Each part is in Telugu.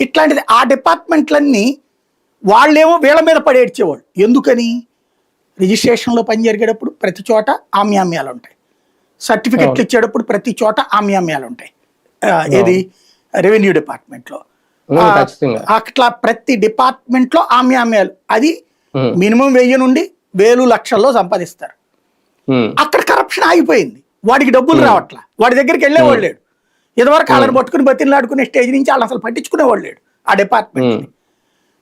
ఇట్లాంటిది ఆ డిపార్ట్మెంట్లన్నీ వాళ్ళేమో వీళ్ళ మీద పడేడ్చేవాళ్ళు ఎందుకని? రిజిస్ట్రేషన్లో పని జరిగేటప్పుడు ప్రతి చోట ఆమ్యామ్యాలు ఉంటాయి. సర్టిఫికెట్లు. ఇచ్చేటప్పుడు ప్రతి చోట ఆమ్యామ్యాలు ఉంటాయి. ఏది? రెవెన్యూ డిపార్ట్మెంట్లో. అట్లా ప్రతి డిపార్ట్మెంట్లో ఆమ్యామ్యాలు. అది మినిమం వెయ్యి నుండి వేలు లక్షల్లో సంపాదిస్తారు. అక్కడ కరప్షన్ ఆగిపోయింది. వాడికి డబ్బులు రావట్లా. వాడి దగ్గరికి వెళ్ళేవాడు లేడు. ఇదివరకు వాళ్ళని పట్టుకుని బతిలాడుకునే స్టేజ్ నుంచి వాళ్ళు అసలు పట్టించుకునేవాడు లేడు ఆ డిపార్ట్మెంట్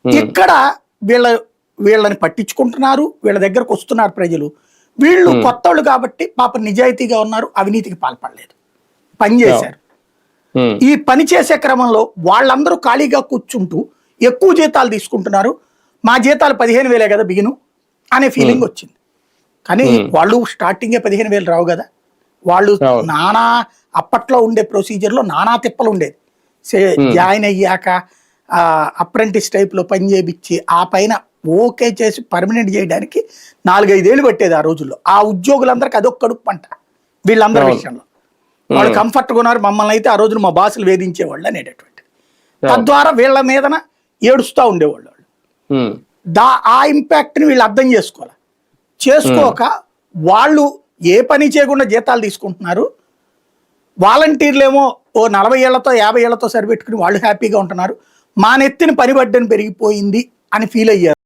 ఇక్కడ వీళ్ళ వీళ్ళని పట్టించుకుంటున్నారు వీళ్ళ దగ్గరకు వస్తున్నారు ప్రజలు. వీళ్ళు కొత్త వాళ్ళు కాబట్టి పాప నిజాయితీగా ఉన్నారు అవినీతికి పాల్పడలేదు. పని చేశారు. ఉమ్, ఈ పని చేసే క్రమంలో వాళ్ళందరూ ఖాళీగా కూర్చుంటూ ఎక్కువ జీతాలు తీసుకుంటున్నారు. మా జీతాలు పదిహేను వేలే కదా బిగిను అనే ఫీలింగ్ వచ్చింది. కానీ వాళ్ళు స్టార్టింగే పదిహేను వేలు రావు కదా. వాళ్ళు. నానా అప్పట్లో ఉండే ప్రొసీజర్లో నానా తిప్పలు ఉండేది. సే- జాయిన్ అయ్యాక అప్రెంటిస్ టైప్లో పని చేయించి ఆ పైన ఓకే చేసి పర్మనెంట్ చేయడానికి నాలుగైదేళ్ళు పట్టేది ఆ రోజుల్లో. ఆ ఉద్యోగులందరికీ అదొక కడుపు పంట వీళ్ళందరి. విషయంలో. వాళ్ళు కంఫర్ట్గా ఉన్నారు మమ్మల్ని అయితే ఆ రోజున మా బాసులు వేధించేవాళ్ళు అనేటటువంటి. తద్వారా వీళ్ళ మీదన ఏడుస్తూ ఉండేవాళ్ళు వాళ్ళు. దా ఆ ఇంపాక్ట్ని వీళ్ళు అర్థం చేసుకోవాలి. చేసుకోక వాళ్ళు ఏ పని చేయకుండా జీతాలు తీసుకుంటున్నారు వాలంటీర్లేమో ఓ నలభై ఏళ్ళతో యాభై ఏళ్ళతో సరిపెట్టుకుని వాళ్ళు హ్యాపీగా ఉంటున్నారు. మా నెత్తిన పని బడ్డని పెరిగిపోయింది అని ఫీల్ అయ్యారు.